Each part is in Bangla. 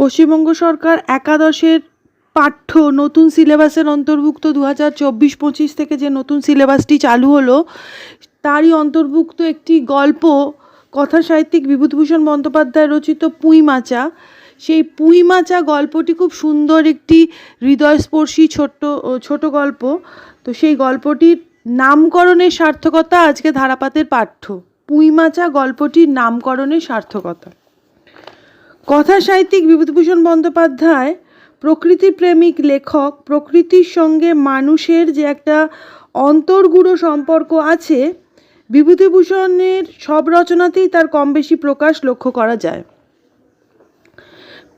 পশ্চিমবঙ্গ সরকার একাদশের পাঠ্য নতুন সিলেবাসের অন্তর্ভুক্ত দু হাজার চব্বিশ পঁচিশ থেকে যে নতুন সিলেবাসটি চালু হলো, তারই অন্তর্ভুক্ত একটি গল্প কথা সাহিত্যিক বিভূতিভূষণ বন্দ্যোপাধ্যায় রচিত পুঁই মাচা। সেই পুঁই মাচা গল্পটি খুব সুন্দর একটি হৃদয়স্পর্শী ছোট্ট, ছোট গল্প। তো সেই গল্পটির নামকরণের সার্থকতা আজকে ধারাপাতের পাঠ্য। পুঁই মাচা গল্পটির নামকরণের সার্থকতা। কথা সাহিত্যিক বিভূতিভূষণ বন্দ্যোপাধ্যায় প্রকৃতি প্রেমিক লেখক, প্রকৃতির সঙ্গে মানুষের যে একটা অন্তর্গুঢ় সম্পর্ক আছে, বিভূতিভূষণের সব রচনাতেই তার কম বেশি প্রকাশ লক্ষ্য করা যায়।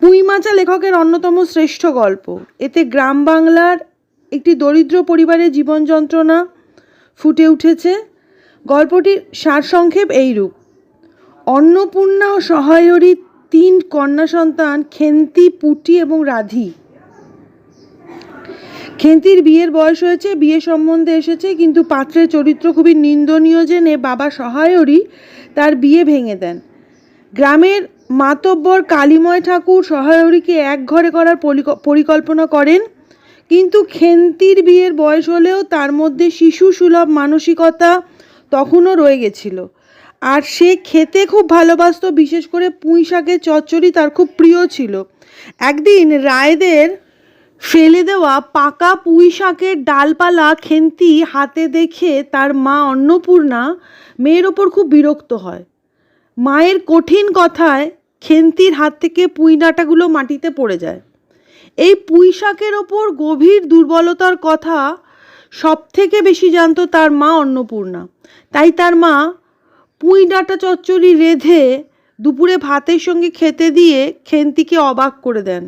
পুঁইমাচা লেখকের অন্যতম শ্রেষ্ঠ গল্প। এতে গ্রাম বাংলার একটি দরিদ্র পরিবারের জীবন যন্ত্রণা ফুটে উঠেছে। গল্পটির সারসংক্ষেপ এইরূপ। অন্নপূর্ণা ও সহায়রী তিন কন্যা সন্তান, খেন্তি, পুটি এবং রাধি। খেন্তির বিয়ের বয়স হয়েছে, বিয়ে সম্বন্ধে এসেছে, কিন্তু পাত্রের চরিত্র খুবই নিন্দনীয় জেনে বাবা সহায়রী তার বিয়ে ভেঙে দেন। গ্রামের মাতব্বর কালীময় ঠাকুর সহায়রীকে এক ঘরে করার পরিক- পরিকল্পনা করেন, কিন্তু খেন্তির বিয়ের বয়স হলেও তার মধ্যে শিশু সুলভ মানসিকতা তখনও রয়ে গেছিল। আর সে খেতে খুব ভালোবাসতো, বিশেষ করে পুঁই শাকের চচ্চড়ি তার খুব প্রিয় ছিল। একদিন রায়দের ফেলে দেওয়া পাকা পুঁই শাকের ডালপালা খেন্তি হাতে দেখে তার মা অন্নপূর্ণা মেয়ের ওপর খুব বিরক্ত হয়। মায়ের কঠিন কথায় খেন্তির হাত থেকে পুঁই ডাঁটাগুলো মাটিতে পড়ে যায়। এই পুঁই শাকের ওপর গভীর দুর্বলতার কথা সব থেকে বেশি জানতো তার মা অন্নপূর্ণা। তাই তার মা পুঁই ডাঁটা চচ্চড়ি রেঁধে দুপুরে ভাতের সঙ্গে খেতে দিয়ে খেন্তিকে অবাক করে দেন।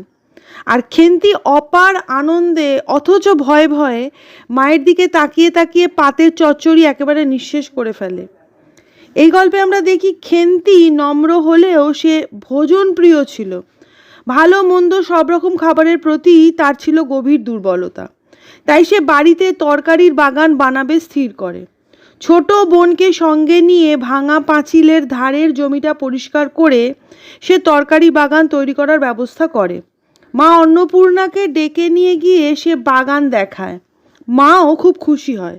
আর খেন্তি অপার আনন্দে, অথচ ভয়ে ভয়ে মায়ের দিকে তাকিয়ে তাকিয়ে পাতের চচ্চড়ি একেবারে নিঃশেষ করে ফেলে। এই গল্পে আমরা দেখি খেন্তি নম্র হলেও সে ভোজন প্রিয় ছিল। ভালো মন্দ সব রকম খাবারের প্রতি তার ছিল গভীর দুর্বলতা। তাই সে বাড়িতে তরকারির বাগান বানাবে স্থির করে। ছোট বোনকে সঙ্গে নিয়ে ভাঙা পাঁচিলের ধারের জমিটা পরিষ্কার করে সে তরকারি বাগান তৈরি করার ব্যবস্থা করে। মা অন্নপূর্ণাকে ডেকে নিয়ে গিয়ে সে বাগান দেখায়। মাও খুব খুশি হয়।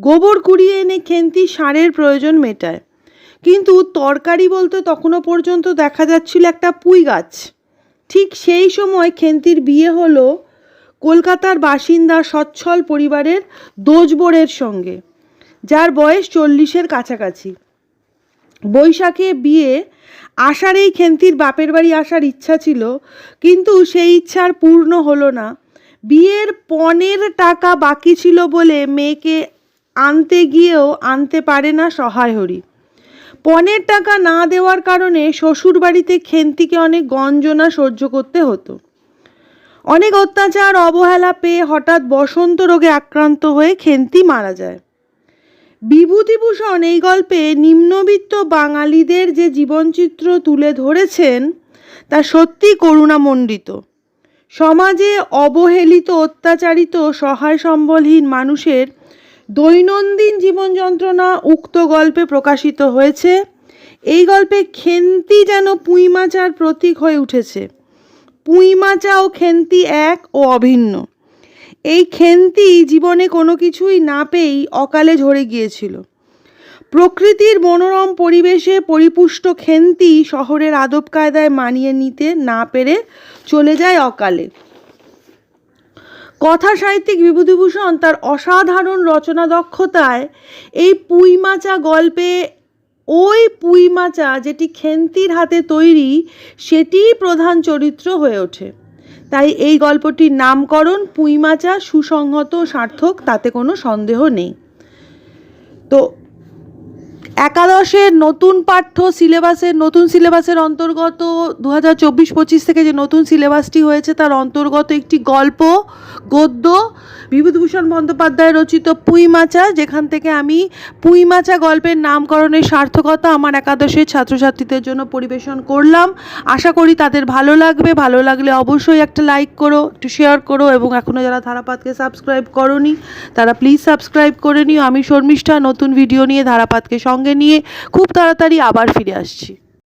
গোবর কুড়িয়ে এনে খেন্তি সারের প্রয়োজন মেটায়। কিন্তু তরকারি বলতে তখনও পর্যন্ত দেখা যাচ্ছিল একটা পুঁই গাছ। ঠিক সেই সময় খেন্তির বিয়ে হলো কলকাতার বাসিন্দা সচ্ছল পরিবারের দোজবোরের সঙ্গে। যার বয়স চল্লিশের কাছাকাছি। বৈশাখে বিয়ে আসার এই খেন্তির বাপের বাড়ি আসার ইচ্ছা ছিল, কিন্তু সেই ইচ্ছার পূর্ণ হলো না। বিয়ের পণের টাকা বাকি ছিল বলে মেয়েকে আনতে গিয়েও আনতে পারে না সহায় হরি। পণের টাকা না দেওয়ার কারণে শ্বশুর বাড়িতে খেন্তিকে অনেক গঞ্জনা সহ্য করতে হতো। অনেক অত্যাচার, অবহেলা পেয়ে হঠাৎ বসন্ত রোগে আক্রান্ত হয়ে খেন্তি মারা যায়। বিভূতিভূষণ এই গল্পে নিম্নবিত্ত বাঙালিদের যে জীবনচিত্র তুলে ধরেছেন, তা সত্যি করুণামণ্ডিত। সমাজে অবহেলিত, অত্যাচারিত, সহায় সম্বলহীন মানুষের দৈনন্দিন জীবন যন্ত্রণা উক্ত গল্পে প্রকাশিত হয়েছে। এই গল্পে খেন্তি যেন পুঁইমাচার প্রতীক হয়ে উঠেছে। পুঁইমাচা ও খেন্তি এক ও অভিন্ন। এই খেন্তি জীবনে কোনো কিছুই না পেয়েই অকালে ঝরে গিয়েছিল। প্রকৃতির মনোরম পরিবেশে পরিপুষ্ট খেন্তি শহরের আদব কায়দায় মানিয়ে নিতে না পেরে চলে যায় অকালে। কথা সাহিত্যিক বিভূতিভূষণ তার অসাধারণ রচনা দক্ষতায় এই পুঁইমাচা গল্পে ওই পুঁইমাচা যেটি খেন্তির হাতে তৈরি, সেটিই প্রধান চরিত্র হয়ে ওঠে। তাই এই গল্পটির নামকরণ পুঁইমাচা সুসংহত সার্থক তাতে কোনো সন্দেহ নেই। তো একাদশের নতুন পাঠ্য সিলেবাসের, নতুন সিলেবাসের অন্তর্গত দু হাজার চব্বিশ পঁচিশ থেকে যে নতুন সিলেবাসটি হয়েছে তার অন্তর্গত একটি গল্প, গদ্য, বিভূতিভূষণ বন্দ্যোপাধ্যায় রচিত পুঁইমাচা যেখান থেকে আমি পুঁইমাচা গল্পের নামকরণের সার্থকতা আমার একাদশের ছাত্রছাত্রীদের জন্য পরিবেশন করলাম। আশা করি তাদের ভালো লাগবে। ভালো লাগলে অবশ্যই একটা লাইক করো, একটু শেয়ার করো এবং এখনও যারা ধারাপাতকে সাবস্ক্রাইব করনি, তারা প্লিজ সাবস্ক্রাইব করে নিও। আমি শর্মিষ্ঠা, নতুন ভিডিও নিয়ে ধারাপাতকে সঙ্গে নিয়ে খুব তাড়াতাড়ি আবার ফিরে আসছি।